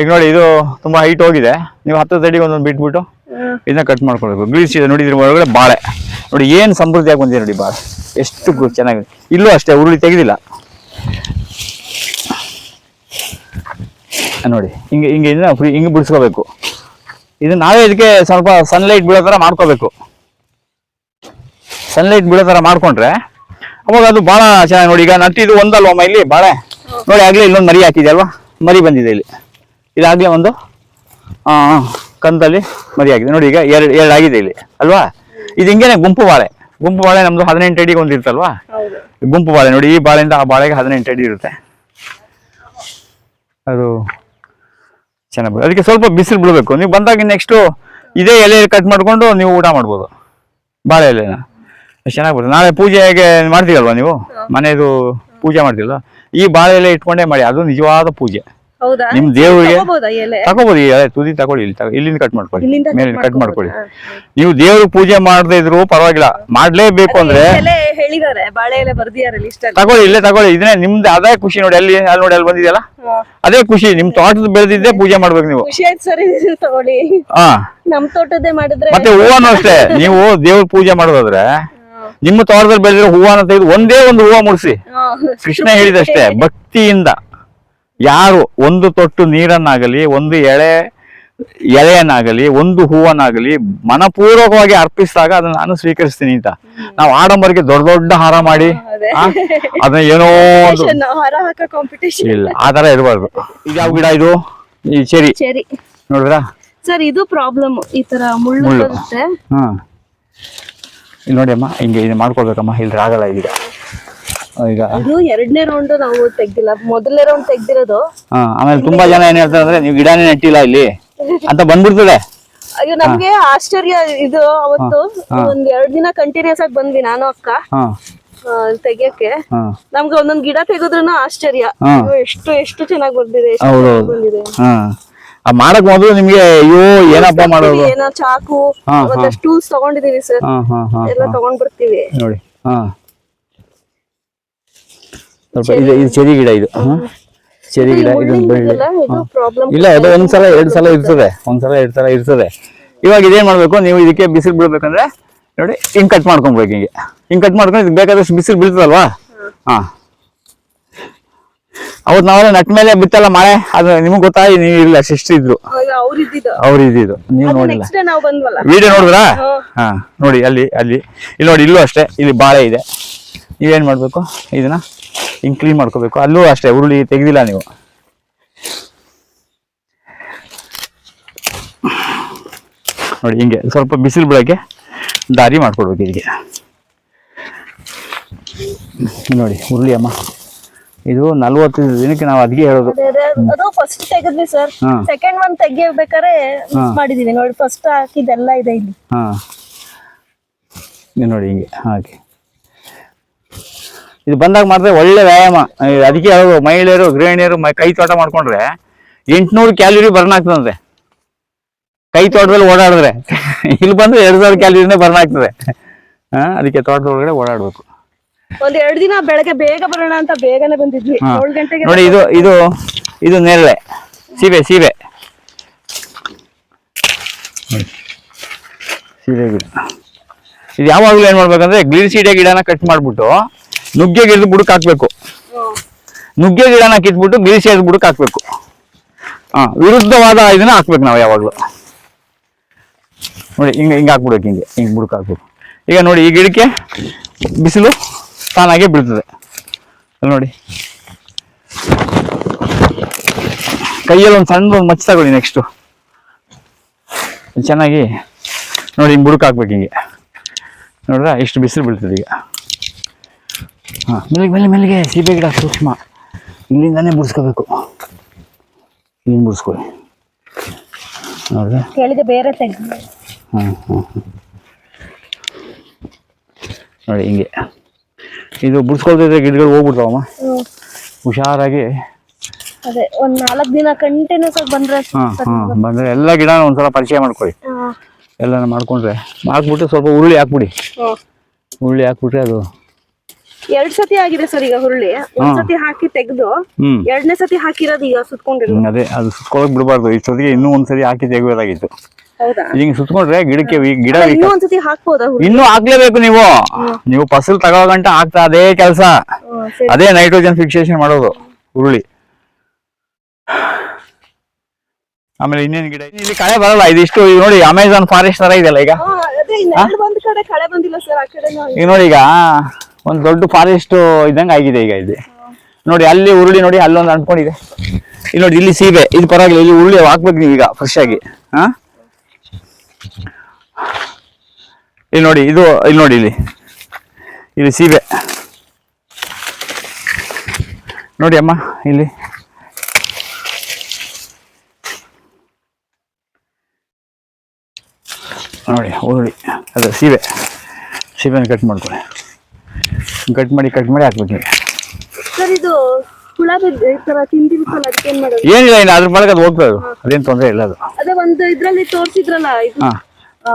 ಈಗ ನೋಡಿ ಇದು ತುಂಬಾ ಹೈಟ್ ಹೋಗಿದೆ. ನೀವು ಹತ್ತು ತಡಿ ಒಂದೊಂದು ಬಿಟ್ಬಿಟ್ಟು. ಇದನ್ನ ಕಟ್ ಮಾಡ್ಕೊಳ್ಬೇಕು ಗ್ರೀಸ್ ಇದೆ ನೋಡಿ ಇದ್ರ ಒಳಗಡೆ ಬಾಳೆ. ನೋಡಿ ಏನ್ ಸಮೃದ್ಧಿಯಾಗಿ ಬಂದಿದೆ ನೋಡಿ ಬಾಳೆ. ಎಷ್ಟು ಗು- ಚೆನ್ನಾಗಿದೆ. ಇಲ್ಲೂ ಅಷ್ಟೇ ಉರುಳಿ ತೆಗೆದಿಲ್ಲ. ನೋಡಿ ಹಿಂಗೆ ಹಿಂಗೆ ಇದನ್ನ ಫ್ರೀ ಹಿಂಗೆ ಬಿಡಿಸ್ಕೋಬೇಕು. ಇದು ನಾವೇ ಇದಕ್ಕೆ ಸ್ವಲ್ಪ ಸನ್ಲೈಟ್ ಬೀಳೋ ಥರ ಮಾಡ್ಕೋಬೇಕು. ಸನ್ಲೈಟ್ ಬೀಳೋ ಥರ ಮಾಡ್ಕೊಂಡ್ರೆ ಅವಾಗ ಅದು ಭಾಳ ಚೆನ್ನಾಗಿ ನೋಡಿ. ಈಗ ನಟ್ಟಿದ್ದು ಒಂದಲ್ವಮ್ಮ ಇಲ್ಲಿ? ಬಾಳೆ? ನೋಡಿ ಆಗ್ಲೇ ಇಲ್ಲೊಂದು ಮರಿ ಹಾಕಿದೆ ಅಲ್ವಾ ಮರಿ ಬಂದಿದೆ ಇಲ್ಲಿ. ಇದಾಗ್ಲೇ ಒಂದು ಆ, ಕಂದಲ್ಲಿ ಮರಿ ಆಗಿದೆ. ನೋಡಿ ಈಗ ಎರಡು ಎರಡು ಆಗಿದೆ ಇಲ್ಲಿ. ಅಲ್ವಾ? ಇದು ಹಿಂಗೇನೆ ಗುಂಪು ಬಾಳೆ. ಗುಂಪು ಬಾಳೆ ನಮ್ದು ಹದಿನೆಂಟು ಅಡಿಗೆ ಒಂದು ಇರುತ್ತಲ್ವಾ ಗುಂಪು ಬಾಳೆ. ನೋಡಿ ಈ ಬಾಳೆಯಿಂದ ಆ ಬಾಳೆಗೆ ಹದಿನೆಂಟು ಅಡಿ ಇರುತ್ತೆ. ಅದು ಚೆನ್ನಾಗಿ ಅದಕ್ಕೆ ಸ್ವಲ್ಪ ಬಿಸಿಲು ಬಿಡಬೇಕು. ನೀವು ಬಂದಾಗ ನೆಕ್ಸ್ಟು ಇದೇ ಎಲೆ ಕಟ್ ಮಾಡಿಕೊಂಡು ನೀವು ಊಟ ಮಾಡ್ಬೋದು. ಬಾಳೆ ಎಲೆನ. ಚೆನ್ನಾಗಿ ಬರುತ್ತೆ. ನಾಳೆ ಪೂಜೆ ಹೇಗೆ ಮಾಡ್ತೀರಲ್ವಾ ನೀವು? ಮನೆಯದು ಪೂಜೆ ಮಾಡ್ತೀರಲ್ಲ ಈ ಬಾಳೆ ಎಲೆ ಇಟ್ಕೊಂಡೇ ಮಾಡಿ. ಅದು ನಿಜವಾದ ಪೂಜೆ. ಹೌದಾ? ನಿಮ್ ದೇವ್ರಿಗೆ ತಗೋಬೋದಾ ಎಲೆ? ತಗೋಬೋದು ಈ ಎಲೆ ತುದಿ ತಗೊಳ್ಳಿ ಇಲ್ಲಿ ತಗೋ- ಇಲ್ಲಿಂದ ಕಟ್ ಮಾಡ್ಕೊಳ್ಳಿ. ಇಲ್ಲಿಂದ cut ಮೇಲೆ ಕಟ್ ಮಾಡ್ಕೊಳ್ಳಿ. ನೀವು ದೇವ್ರಿಗೆ ಪೂಜೆ ಮಾಡದೇ ಇದ್ರು ಪರವಾಗಿಲ್ಲ. ಮಾಡ್ಲೇಬೇಕು ಅಂದ್ರೆ ಎಲೆ ಹೇಳಿದಾರೆ ಬಾಳೆ ಎಲೆ ಬರ್ದಿದ್ದಾರೆ ಲಿಸ್ಟ್ ಅಲ್ಲಿ. ತಗೊಳ್ಳಿ ಇಲ್ಲೇ ತಗೊಳ್ಳಿ. ಇದನ್ನೇ ನಿಮ್ದು ಅದೇ ಖುಷಿ ನೋಡಿ ಅಲ್ಲಿ ಅಲ್ಲಿ ನೋಡಿ ಅಲ್ಲಿ ಬಂದಿದೆಯಲ್ಲ? ಹಾ. ಅದೇ ಖುಷಿ ನಿಮ್ ತೋಟದ ಬೆಳೆದಿದ್ದೆ ಪೂಜೆ ಮಾಡ್ಬೇಕು ನೀವು. ಖುಷಿ ಆಯ್ತು ಸರಿ ತಗೊಳ್ಳಿ. ಹಾ. ನಮ್ ಮಾಡಿದ್ರೆ ಮತ್ತೆ ಹೂವನು ಅಷ್ಟೇ. ನೀವು ದೇವ್ರ ಪೂಜೆ ಮಾಡೋದಾದ್ರೆ ನಿಮ್ಮ ತೋಟದಲ್ಲಿ ಬೆಳೆದಿರೋ ಹೂವನ ತೆಗೆದು ಒಂದೇ ಒಂದು ಹೂವ ಮುಡಿಸಿ. ಹಾ. ಕೃಷ್ಣ ಹೇಳಿದಷ್ಟೇ ಭಕ್ತಿಯಿಂದ. ಯಾರು ಒಂದು ತೊಟ್ಟು ನೀರನ್ನಾಗಲಿ ಒಂದು ಎಳೆ ಎಳೆಯನ್ನಾಗಲಿ ಒಂದು ಹೂವನ್ನಾಗಲಿ ಮನಪೂರ್ವಕವಾಗಿ ಅರ್ಪಿಸಿದಾಗ ಅದನ್ನ ನಾನು ಸ್ವೀಕರಿಸ್ತೀನಿ ಅಂತ. ನಾವು ಆಡಂಬರಿಗೆ ದೊಡ್ಡ ದೊಡ್ಡ ಹಾರ ಮಾಡಿ ಅದನ್ನ ಏನೋ ಒಂದು ಇಲ್ಲ ಆ ತರ ಇರಬಾರ್ದು. ಇದು ಯಾವ ಗಿಡ ಇದು? ಈ ಚೆರಿ. ಸರಿ ನೋಡಿದ್ರಾ? ಸರ್ ಇದು ಪ್ರಾಬ್ಲಮ್ ಈ ತರ ಮುಳ್ಳು ಮುಳ್ಳು. ಬರುತ್ತೆ. ಹಾ ಇಲ್ಲಿ ನೋಡಿ ಅಮ್ಮ ಹಿಂಗೆ ಇದು ಮಾಡ್ಕೊಳ್ಬೇಕಮ್ಮ ಇಲ್ಲಿ ಆಗಲ್ಲ ಈಗ. ಈಗ. ಇದು ಎರಡನೇ ರೌಂಡ್ ನಾವು ತೆಗ್ದಿಲ್ಲ. ಮೊದಲನೇ ರೌಂಡ್ ತೆಗ್ದಿರೋದು. ಹಾ ಆಮೇಲೆ ತುಂಬಾ ಜನ ಏನ್ ಹೇಳ್ತಾರೆ ಅಂದ್ರೆ ನೀವು ಗಿಡನೇ ನೆಟ್ಟಿಲ್ಲ ಇಲ್ಲಿ. ಅಂತ ಬಂದ್ಬಿಡ್ತದೆ. ಅಯ್ಯೋ ನಮ್ಗೆ ಆಶ್ಚರ್ಯ ಇದು ಅವತ್ತು. ಒಂದ್ ಎರಡ್ ದಿನ ಕಂಟಿನ್ಯೂಸ್ ಆಗಿ ಬಂದ್ವಿ ನಾನು ಅಕ್ಕ. ಹಾ. ಆ, ತೆಗಿಯಕ್ಕೆ. ಹಾ. ನಮ್ಗೆ ಒಂದೊಂದ್ ಗಿಡ ತೆಗೆದ್ರು ಆಶ್ಚರ್ಯ. ಅಯ್ಯೋ, ಎಷ್ಟು ಎಷ್ಟು ಚೆನ್ನಾಗಿ ಬಂದಿದೆ ಎಷ್ಟು ಹೌದು ಚೆನ್ನಾಗ್ ಹೌದು. ಬಂದಿದೆ. ಹಾ. ಆ ಮಾಡಕ್ ಮೊದಲು ನಿಮ್ಗೆ ಅಯ್ಯೋ ಏನಪ್ಪ ಮಾಡೋದು? ಏನೋ ಚಾಕು. ಹಾ, ಟೂಲ್ಸ್ ತಗೊಂಡಿದೀವಿ ಸರ್. ಹಾ ಹಾ ಹಾ ಎಲ್ಲ ತಗೊಂಡ್ ಬರ್ತೀವಿ ನೋಡಿ. ಹಾ. ಸ್ವಲ್ಪ ಇದು ಇದು ಚೆರಿ ಗಿಡ ಇದು. ಹಾ. ಚೆರಿ ಗಿಡ ಬೆಳ್ಳಿ ಇದು ಪ್ರಾಬ್ಲಮ್ ಇಲ್ಲ ಅದು ಒಂದ್ಸಲ ಎರಡ್ ಸಲ ಇರ್ತದೆ. ಒಂದ್ಸಲ ಎರಡ್ ಸಲ ಇರ್ತದೆ. ಇವಾಗ ಇದೇನ್ ಮಾಡ್ಬೇಕು? ನೀವು ಇದಕ್ಕೆ ಬಿಸಿಲು ಬೀಳ್ಬೇಕಂದ್ರೆ ನೋಡಿ ಹಿಂಗ್ ಕಟ್ ಮಾಡ್ಕೊಬೇಕು ಹಿಂಗೆ. ಹಿಂಗ್ ಕಟ್ ಮಾಡ್ಕೊಂಡು ಇದಕ್ಕೆ ಬೇಕಾದಷ್ಟು ಬಿಸಿಲು ಬೀಳ್ತದಲ್ವಾ? ಹಾ. ಅವತ್ತು ನಾವೆಲ್ಲ ನಟ್ ಮೇಲೆ ಬಿತ್ತಲ್ಲ ಮಳೆ ಅದು ನಿಮ್ಗೆ ಗೊತ್ತಾ? ನೀವು ಇಲ್ಲ ಶಿಸ್ಟ್ ಇದ್ರು ಅವ್ರು ಇದ್ದಿದ್ದು. ನೀವು ನೋಡಿಲ್ಲ ವೀಡಿಯೋ ನೋಡಿದ್ರಾ? ಹಾ. ಹಾ ನೋಡಿ ಅಲ್ಲಿ ಅಲ್ಲಿ. ಇಲ್ಲಿ ನೋಡಿ ಇಲ್ಲೂ ಅಷ್ಟೇ. ಇಲ್ಲಿ ಬಾಳೆ ಇದೆ. ನೀವೇನ್ ಮಾಡ್ಬೇಕು? ಇದನ್ನ? ಹಿಂಗ್ ಕ್ಲೀನ್ ಮಾಡ್ಕೋಬೇಕು. ಅಲ್ಲೂ ಅಷ್ಟೇ ಉರುಳಿ ತೆಗೆದಿಲ್ಲ ನೀವು. ನೋಡಿ ಹಿಂಗೆ ಸ್ವಲ್ಪ ಬಿಸಿಲು ಬಿಡೋಕ್ಕೆ ದಾರಿ ಮಾಡ್ಕೊಡ್ಬೇಕು ಇದಕ್ಕೆ ನೋಡಿ ಉರುಳಿ ಅಮ್ಮ. ಇದು ನಲ್ವತ್ತು ದಿನಕ್ಕೆ ನಾವು ಅದಕ್ಕೆ ಹೇಳೋದು. ಅದೇ ಫಸ್ಟ್ ತೆಗೆದ್ವಿ ಸರ್ ಸೆಕೆಂಡ್ ಒನ್ ತೆಗಿಬೇಕಾರೆ ಮಿಸ್ ಮಾಡಿದೀವಿ. ನೋಡಿ ಫಸ್ಟ್ ಹಾಕಿದ್ದೆಲ್ಲ ಇದೆ ಇಲ್ಲಿ. ಹಾ. ನೋಡಿ ಹಿಂಗೆ ಹಾಗೆ. ಇದು ಬಂದಾಗ ಮಾಡಿದ್ರೆ ಒಳ್ಳೆ ವ್ಯಾಯಾಮ. ಅದಕ್ಕೆ ಯಾವುದು ಮಹಿಳೆಯರು ಗೃಹಿಣಿಯರು ಕೈ ತೋಟ ಮಾಡ್ಕೊಂಡ್ರೆ ಎಂಟುನೂರು ಕ್ಯಾಲೋರಿ ಬರ್ನ್ ಆಗ್ತದಂತೆ. ಕೈ ತೋಟದಲ್ಲಿ ಓಡಾಡಿದ್ರೆ. ಇಲ್ಲಿ ಬಂದ್ರೆ ಎರಡು ಸಾವಿರ ಕ್ಯಾಲೋರಿನೇ ಬರ್ನ್ ಆಗ್ತದೆ. ಹಾ ಅದಕ್ಕೆ ತೋಟದೊಳಗಡೆ ಓಡಾಡ್ಬೇಕು. ಒಂದ್ ಎರಡು ದಿನ ಬೆಳಗ್ಗೆ ಬೇಗ ಬರೋಣ ಅಂತ ಬೇಗನೆ ಬಂದಿದ್ವಿ. ಹಾ. ಏಳು ಗಂಟೆಗೆ ನೋಡಿ ಇದು ಇದು ಇದು ನೆರಳೆ. ಸೀಬೆ ಸೀಬೆ. ಸೀಬೆ ಗಿಡ. ಇದು ಯಾವಾಗಲೂ ಏನ್ ಮಾಡ್ಬೇಕಂದ್ರೆ ಗ್ಲಿರಿಸೀಡೆ ಗಿಡನ ಕಟ್ ಮಾಡ್ಬಿಟ್ಟು ನುಗ್ಗೆ ಗಿಡದ ಬುಡಕ್ ಹಾಕ್ಬೇಕು. ನುಗ್ಗೆ ಗಿಡನ ಕಿತ್ಬಿಟ್ಟು ಗ್ಲಿರಿಸೀಡ್ ಬುಡಕ್ ಹಾಕ್ಬೇಕು. ಹಾ, ವಿರುದ್ಧವಾದ ಇದನ್ನ ಹಾಕ್ಬೇಕು ನಾವು ಯಾವಾಗಲೂ. ನೋಡಿ, ಹಿಂಗ ಹಿಂಗ ಹಾಕ್ಬಿಡ್ಬೇಕು ಹಿಂಗೆ, ಹಿಂಗ್ ಬುಡಕ್ ಹಾಕ್ಬೇಕು. ಈಗ ನೋಡಿ, ಈ ಗಿಡಕ್ಕೆ ಬಿಸಿಲು ತಾನಾಗೆ ಬೀಳ್ತದೆ. ನೋಡಿ. ಕೈಯಲ್ಲಿ ಒಂದು ಸಣ್ಣ ಒಂದು ಮಚ್ಚ ತಗೊಳ್ಳಿ ನೆಕ್ಸ್ಟು ಚೆನ್ನಾಗಿ ನೋಡಿ, ಹಿಂಗೆ ಬುಡಕ್ ಹಾಕ್ಬೇಕು ಹಿಂಗೆ. ನೋಡ್ರ, ಇಷ್ಟು ಬಿಸಿಲು ಬೀಳ್ತದೆ ಈಗ. ಹಾಂ ಮೆಲ್ಲಿಗೆ ಮೇಲೆ ಮೆಲ್ಲಿಗೆ ಸೀಬೆ ಗಿಡ ಸೂಕ್ಷ್ಮ. ಇಲ್ಲಿಂದಾನೇ ಬಿಡಿಸ್ಕೋಬೇಕು ಇಲ್ಲಿಂದ ಬಿಡಿಸ್ಕೊಳ್ಳಿ ಕೆಳಗೆ ಬೇರೆ ತೆಗ್ದು ಹಾಂ ಹಾಂ ನೋಡಿ ಹಿಂಗೆ. ಇದು ಬಿಡಿಸ್ಕೊಳ್ತಿದ್ರೆ ಗಿಡಗಳು ಹೋಗ್ಬಿಡ್ತಾವಮ್ಮ? ಹುಷಾರಾಗಿ. ಅದೇ ಒಂದು ನಾಲ್ಕು ದಿನ ಕಂಟಿನ್ಯೂಸ್ ಆಗಿ ಬಂದ್ರೆ ಹಾಂ ಹಾಂ ಬಂದರೆ ಎಲ್ಲ ಗಿಡನ ಒಂದ್ಸಲ ಪರಿಚಯ ಮಾಡ್ಕೊಳ್ಳಿ. ಎಲ್ಲನ ಮಾಡ್ಕೊಂಡ್ರೆ. ಹಾಕ್ಬಿಟ್ಟು ಸ್ವಲ್ಪ ಉರುಳಿ ಹಾಕ್ಬಿಡಿ. ಹುರುಳಿ ಉರುಳಿ ಹಾಕ್ಬಿಟ್ರೆ ಅದು ಎರಡ್ ಸತಿ ಆಗಿದೆ ಸರ್ ಈಗ ಹುರುಳಿ. ಒಂದ್ ಸತಿ ಹಾಕಿ ತೆಗ್ದು ಎರಡನೇ ಸತಿ ಹಾಕಿರೋದು ಈಗ ಸುತ್ಕೊಂಡಿರೋದು. ಅದೇ ಅದು ಸುತ್ಕೊಳಕ್ ಬಿಡಬಾರ್ದು. ಇಷ್ಟೊತ್ತಿಗೆ ಇನ್ನೂ ಒಂದ್ಸರಿ ಹಾಕಿ ತೆಗಬೇಕಾಗಿತ್ತು. ಹಿಂಗೆ ಸುತ್ಕೊಂಡ್ರೆ ಗಿಡಕ್ಕೆ ಗಿಡ ಇನ್ನೂ ಹಾಕ್ಲೇಬೇಕು ನೀವು. ನೀವು ಫಸಲ್ ತಗೋ ಗಂಟ ಹಾಕ್ತಾ ಅದೇ ಕೆಲಸ. ಅದೇ ನೈಟ್ರೋಜನ್ ಫಿಕ್ಸೇಷನ್ ಮಾಡೋದು ಹುರುಳಿ. ಆಮೇಲೆ ಇನ್ನೇನು ಗಿಡ? ಇಲ್ಲಿ ಕಳೆ ಬರಲ್ಲ ಇದಿಷ್ಟು ಈಗ ನೋಡಿ ಅಮೆಝಾನ್ ಫಾರೆಸ್ಟ್ ತರ ಇದೆಯಲ್ಲ ಈಗ? ಈಗ ನೋಡಿ ಈಗ ಒಂದು ದೊಡ್ಡ ಫಾರೆಸ್ಟ್ ಇದ್ದಂಗೆ ಆಗಿದೆ ಈಗ ಇದೆ ನೋಡಿ ಅಲ್ಲಿ ಉರುಳಿ ನೋಡಿ ಅಲ್ಲೊಂದು ಅಂಟ್ಕೊಂಡಿದೆ. ಇಲ್ಲಿ ನೋಡಿ, ಇಲ್ಲಿ ಸೀಬೆ. ಇದು ಪರವಾಗಿಲ್ಲ, ಇಲ್ಲಿ ಉರುಳಿ ಹಾಕ್ಬೇಕು ನೀವು ಈಗ ಫ್ರೆಶ್ ಆಗಿ ಇಲ್ಲಿ ನೋಡಿ, ಇದು, ಇಲ್ಲಿ ನೋಡಿ ಇಲ್ಲಿ. ಇಲ್ಲಿ ಸೀಬೆ. ನೋಡಿ ಅಮ್ಮ, ಇಲ್ಲಿ. ನೋಡಿ, ಉರುಳಿ. ಅದು ಸೀಬೆ. ಸೀಬೆನ ಕಟ್ ಮಾಡ್ಕೊಳ್ಳಿ. ಕಟ್ ಮಾಡಿ ಕಟ್ ಮಾಡಿ ಹಾಕ್ಬೇಕು ಸರ್ ಇದು ಹುಳ ಬಿದ್ದು ಈ ತರ ತಿಂದಿರುತ್ತಲ್ಲ ಅದಕ್ಕೆ ಏನ್ ಮಾಡೋದು? ಏನಿಲ್ಲ ಇನ್ನು ಅದ್ರ ಬಳಗ ಅದು. ಹೋಗ್ತದೆ ಅದು ಅದೇನು ತೊಂದರೆ ಇಲ್ಲ ಅದು. ಅದೇ ಒಂದು ಇದ್ರಲ್ಲಿ ತೋರ್ಸಿದ್ರಲ್ಲ ಇದು ಹಾ. ಆ,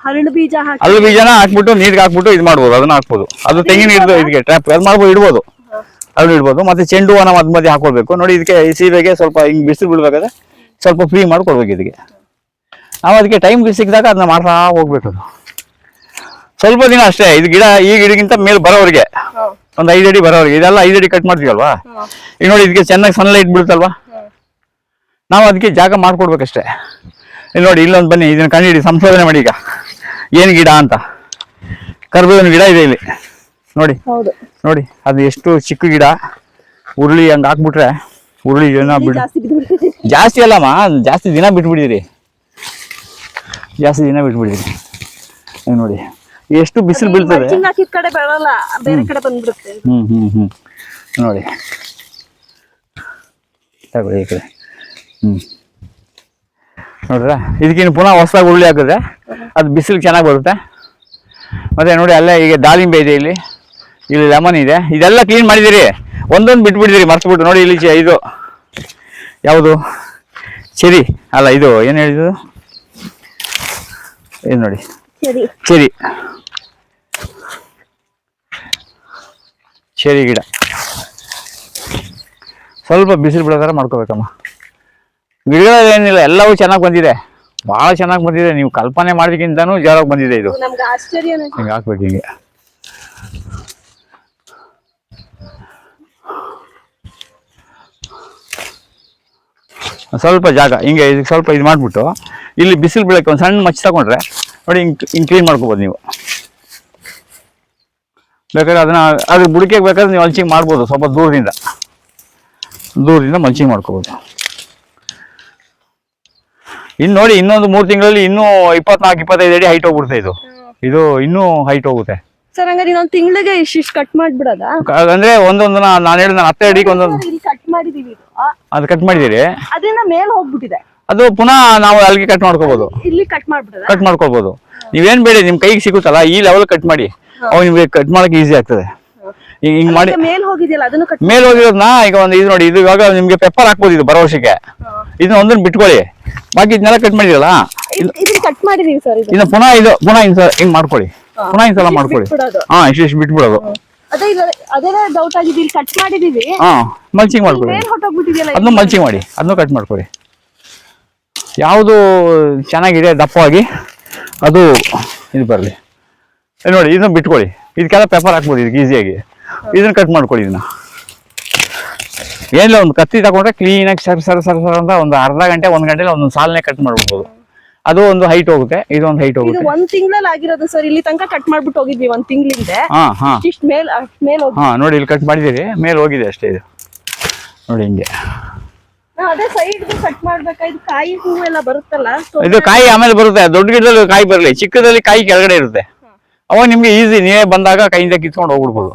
ಹರಳು ಬೀಜ ಹಾಕಿ. ಅದ್ರ ಬೀಜನ ಹಾಕ್ಬಿಟ್ಟು ನೀರ್ಗೆ ಹಾಕ್ಬಿಟ್ಟು ಇದು ಮಾಡ್ಬೋದು ಅದನ್ನ ಹಾಕ್ಬೋದು. ಅದು ತೆಂಗಿನ ಹಿಡಿದು ಇದಕ್ಕೆ ಟ್ರ್ಯಾಪ್ ಅದು ಮಾಡ್ಬೋದು ಇಡ್ಬೋದು. ಅದನ್ನ ಇಡ್ಬೋದು. ಮತ್ತೆ ಚೆಂಡು ಹೂವನ ಮಧ್ಯ ಮಧ್ಯೆ ಹಾಕೊಳ್ಬೇಕು. ನೋಡಿ ಇದಕ್ಕೆ ಈ ಸ್ವಲ್ಪ ಹಿಂಗ್ ಬಿಸಿಲು ಬೀಳ್ಬೇಕಾದ್ರೆ ಸ್ವಲ್ಪ ಫ್ರೀ ಮಾಡಿ ಕೊಡ್ಬೇಕು ಇದಕ್ಕೆ ನಾವು ಅದಕ್ಕೆ ಟೈಮ್ ಸಿಕ್ಕಿದಾಗ ಅದನ್ನ ಮಾಡ್ತಾ ಹೋಗ್ಬೇಕು ಅದು. ಸ್ವಲ್ಪ ದಿನ ಅಷ್ಟೇ ಇದು ಗಿಡ ಈ ಗಿಡಗಿಂತ ಮೇಲೆ ಬರೋರಿಗೆ ಒಂದ್ ಐದು ಅಡಿ ಬರೋರಿಗೆ ಇದೆಲ್ಲ ಐದು ಅಡಿ ಕಟ್ ಮಾಡ್ತೀವಲ್ವಾ? ಅಲ್ವಾ ಈಗ ನೋಡಿ ಇದಕ್ಕೆ ಚೆನ್ನಾಗಿ ಸನ್ಲೈಟ್ ಲೈಟ್ ಬಿಡುತ್ತಲ್ವಾ ನಾವು ಅದಕ್ಕೆ ಜಾಗ ಮಾಡ್ಕೊಡ್ಬೇಕಷ್ಟೇ. ಇಲ್ಲಿ ನೋಡಿ ಇಲ್ಲೊಂದು ಬನ್ನಿ ಇದನ್ನ ಕಂಡಿಡಿ ಸಂಶೋಧನೆ ಮಾಡಿ ಈಗ. ಏನು ಗಿಡ ಅಂತ. ಕರ್ಬೇವಿನ ಗಿಡ ಇದೆ ಇಲ್ಲಿ. ನೋಡಿ. ನೋಡಿ ಅದು ಎಷ್ಟು ಚಿಕ್ಕ ಗಿಡ. ಉರುಳಿ ಹಂಗೆ ಹಾಕ್ಬಿಟ್ರೆ ಉರುಳಿ ಏನೋ ಬಿಡ ಜಾಸ್ತಿ ಅಲ್ಲಮ್ಮ ಜಾಸ್ತಿ ದಿನ ಬಿಟ್ಬಿಡಿದಿರಿ ಜಾಸ್ತಿ ದಿನ ಬಿಟ್ಬಿಡಿದಿರಿ ನೋಡಿ. ಎಷ್ಟು ಬಿಸಿಲು ಬೀಳ್ತದೆ? ಕಡೆ ಬೆಳಲ್ಲ ಬೇರೆ ಕಡೆ ಬಂದ್ಬಿಡುತ್ತೆ. ಹ್ಮ್ ಹ್ಮ್ ಹ್ಮ್. ನೋಡಿ. ತಗೊಳ್ಳಿ ಈ ಕಡೆ. ಹ್ಮ್. ನೋಡ್ರ ಇದಕ್ಕಿನ್ನು ಪುನಃ ಹೊಸದಾಗಿ ಉರುಳಿ ಹಾಕಿದ್ರೆ ಅದು ಬಿಸಿಲು ಚೆನ್ನಾಗಿ ಬರುತ್ತೆ. ಮತ್ತೆ ನೋಡಿ ಅಲ್ಲೇ ಈಗ ದಾಳಿಂಬೆ ಇದೆ ಇಲ್ಲಿ. ಇಲ್ಲಿ ಲೆಮನ್ ಇದೆ. ಇದೆಲ್ಲ ಕ್ಲೀನ್ ಮಾಡಿದಿರಿ ಒಂದೊಂದು ಬಿಟ್ಬಿಟ್ಟಿದಿರಿ ಮರ್ತ್ಬಿಟ್ಟು. ನೋಡಿ ಇಲ್ಲಿ ಚೆ- ಇದು. ಯಾವುದು? ಚೆರಿ. ಅಲ್ಲ ಇದು ಏನು ಹೇಳಿದ್ರು ಇದು ನೋಡಿ. ಸರಿ ಚೆರಿ. ಚೆರಿ ಗಿಡ. ಸ್ವಲ್ಪ ಬಿಸಿಲು ಬಿಡೋ ಥರ ಮಾಡ್ಕೋಬೇಕಮ್ಮ. ಗಿಡಗಳೇನಿಲ್ಲ ಎಲ್ಲವೂ ಚೆನ್ನಾಗಿ ಬಂದಿದೆ. ಭಾಳ ಚೆನ್ನಾಗಿ ಬಂದಿದೆ. ನೀವು ಕಲ್ಪನೆ ಮಾಡೋದಕ್ಕಿಂತನೂ ಜೋರಾಗಿ ಬಂದಿದೆ ಇದು. ಹಿಂಗೆ ಹಾಕ್ಬೇಕು ಹಿಂಗೆ. ಸ್ವಲ್ಪ ಜಾಗ ಹಿಂಗೆ ಇದಕ್ಕೆ ಸ್ವಲ್ಪ ಇದು ಮಾಡಿಬಿಟ್ಟು ಇಲ್ಲಿ ಬಿಸಿಲು ಬೀಳಕ್ಕೆ ಒಂದು ಸಣ್ಣ ಮಚ್ಚಿ ತಗೊಂಡ್ರೆ ನೋಡಿ ಹಿಂಗೆ ಹಿಂಗೆ ಕ್ಲೀನ್ ಮಾಡ್ಕೋಬೋದು ನೀವು. ಬೇಕಾದ್ರೆ ಅದನ್ನ ಅದ್ರ ಬುಡಕ್ಕೆ ಬೇಕಾದ್ರೆ ನೀವು ಮಲ್ಚಿಂಗ್ ಮಾಡ್ಬೋದು ಸ್ವಲ್ಪ ದೂರದಿಂದ. ದೂರದಿಂದ ಮಲ್ಚಿಂಗ್ ಮಾಡ್ಕೋಬೋದು. ಇನ್ನು ನೋಡಿ ಇನ್ನೊಂದು ಮೂರು ತಿಂಗಳಲ್ಲಿ ಇನ್ನೂ ಇಪ್ಪತ್ನಾಲ್ಕು ಇಪ್ಪತ್ತೈದು ಅಡಿ ಹೈಟ್ ಹೋಗ್ಬಿಡುತ್ತೆ ಇದು. ಇದು ಇನ್ನೂ ಹೈಟ್ ಹೋಗುತ್ತೆ. ಸರ್ ಹಂಗಾರೆ ಇನ್ನೊಂದು ತಿಂಗಳಿಗೆ ಇಷ್ಟಿಷ್ಟು ಕಟ್ ಮಾಡ್ಬಿಡೋದಾ? ಅಂದ್ರೆ ಒಂದೊಂದು ನಾನು ಹೇಳಿದ ನಾನು ಹತ್ತು ಅಡಿಗೆ ಒಂದೊಂದು ಕಟ್ ಮಾಡಿದೀವಿ ಅದು ಕಟ್ ಮಾಡಿದಿರಿ? ಅದರಿಂದ ಮೇಲ್ ಹೋಗ್ಬಿಟ್ಟಿದೆ. ಅದು ಪುನಃ ನಾವು ಅಲ್ಲಿಗೆ ಕಟ್ ಮಾಡ್ಕೋಬಹುದು ಇಲ್ಲಿ ಕಟ್ ಮಾಡ್ಬಿಡೋದು? ಕಟ್ ಮಾಡ್ಕೋಬಹುದು ನೀವೇನ್ ಬೇಡಿ ನಿಮ್ ಕೈಗೆ ಸಿಗುತ್ತಲ್ಲ ಈ ಲೆವೆಲ್ ಕಟ್ ಮಾಡಿ. ಅವಾಗ ನಿಮ್ಗೆ ಕಟ್ ಮಾಡಕ್ ಈಸಿ ಆಗ್ತದೆ. ಈಗ ಹಿಂಗ್ ಮಾಡಿ ಮೇಲ್ ಹೋಗಿದೆಯಲ್ಲ ಅದನ್ನು ಕಟ್ ಮೇಲ್ ಹೋಗಿರೋದ್ನ ಈಗ ಒಂದು ಇದು ನೋಡಿ ಇದು ಇವಾಗ ನಿಮ್ಗೆ ಪೆಪ್ಪರ್ ಹಾಕ್ಬೋದು ಇದು ಬರೋ ವರ್ಷಕ್ಕೆ ಇದನ್ನ ಒಂದನ್ನ ಬಿಟ್ಕೊಳ್ಳಿ. ಬಾಕಿ ಇದನ್ನೆಲ್ಲ ಕಟ್ ಮಾಡಿರಲ್ಲ ಇದನ್ನ ಕಟ್ ಮಾಡಿದೀವಿ ಸರ್ ಇದು. ಇನ್ನು ಪುನಃ ಇದು ಪುನಃ ಇನ್ಸ ಹಿಂಗ್ ಮಾಡ್ಕೊಳ್ಳಿ. ಪುನಃ ಇನ್ಸಲ ಮಾಡ್ಕೊಳ್ಳಿ. ಬಿಟ್ಬಿಡೋದು. ಹಾ ಇಷ್ಟು ಬಿಟ್ಬಿಡೋದು. ಅದೇ ಇಲ್ಲ ಅದೇ ಡೌಟ್ ಆಗಿದೆ ಇಲ್ಲಿ ಕಟ್ ಮಾಡಿದೀವಿ. ಹಾ ಮಲ್ಚಿಂಗ್ ಮಾಡ್ಕೊಳ್ಳಿ. ಮೇಲ್ ಹೊಟ್ಟೋಗ್ಬಿಟ್ಟಿದೆಯಲ್ಲ ಅದನ್ನು ಮಲ್ಚಿಂಗ್ ಮಾಡಿ ಅದನ್ನು ಕಟ್ ಮಾಡ್ಕೊಳ್ಳಿ. ಯಾವುದು ಚೆನ್ನಾಗಿದೆ ದಪ್ಪವಾಗಿ ಅದು ಇದು ಬರಲಿ. ನೋಡಿ ಇದನ್ನ ಬಿಟ್ಕೊಳ್ಳಿ. ಇದಕ್ಕೆಲ್ಲ ಪೇಪರ್ ಹಾಕ್ಬೋದು ಇದಕ್ಕೆ ಈಸಿಯಾಗಿ ಇದನ್ನ ಕಟ್ ಮಾಡ್ಕೊಳ್ಳಿ ಇದನ್ನ. ಏನಿಲ್ಲ ಒಂದು ಕತ್ತಿ ತಗೊಂಡ್ರೆ ಕ್ಲೀನಾಗಿ ಸರ್ ಸರ್ ಸರ್ ಸರ್ ಅಂತ ಒಂದು ಅರ್ಧ ಗಂಟೆ ಒಂದು ಗಂಟೆಲಿ ಒಂದೊಂದು ಸಾಲನೇ ಕಟ್ ಮಾಡ್ಬಿಡ್ಬೋದು. ಅದು ಒಂದು ಹೈಟ್ ಹೋಗುತ್ತೆ ಇದು ಒಂದು ಹೈಟ್ ಹೋಗುತ್ತೆ. ಒಂದ್ ತಿಂಗಳಲ್ಲಿ ಆಗಿರೋದು ಸರ್ ಇಲ್ಲಿ ತನಕ ಕಟ್ ಮಾಡ್ಬಿಟ್ಟು ಹೋಗಿದ್ವಿ ಒಂದ್ ತಿಂಗಳಿಂದ. ಹಾ ಹಾ. ಇಷ್ಟ ಮೇಲ್ ಅಷ್ಟ್ ಮೇಲ್ ಹೋಗಿ ಹಾ ನೋಡಿ ಇಲ್ಲಿ ಕಟ್ ಮಾಡಿದಿರಿ ಮೇಲೆ ಹೋಗಿದೆ ಅಷ್ಟೇ ಇದು. ನೋಡಿ ಹಿಂಗೆ. ನಾ ಅದೇ ಸೈಡ್ ಕಟ್ ಮಾಡ್ಬೇಕಾಯ್ತು ಕಾಯಿ ಹೂವು ಎಲ್ಲ ಬರುತ್ತಲ್ಲ ಇದು ಕಾಯಿ ಆಮೇಲೆ ಬರುತ್ತೆ ದೊಡ್ಡ ಗಿಡದಲ್ಲಿ ಕಾಯಿ ಬರಲಿ ಚಿಕ್ಕದಲ್ಲಿ ಕಾಯಿ ಕೆಳಗಡೆ ಇರುತ್ತೆ. ಅವಾಗ ನಿಮ್ಗೆ ಈಸಿ ನೀವೇ ಬಂದಾಗ ಕೈಯಿಂದ ಕಿತ್ಕೊಂಡು ಹೋಗ್ಬಿಡ್ಬೋದು.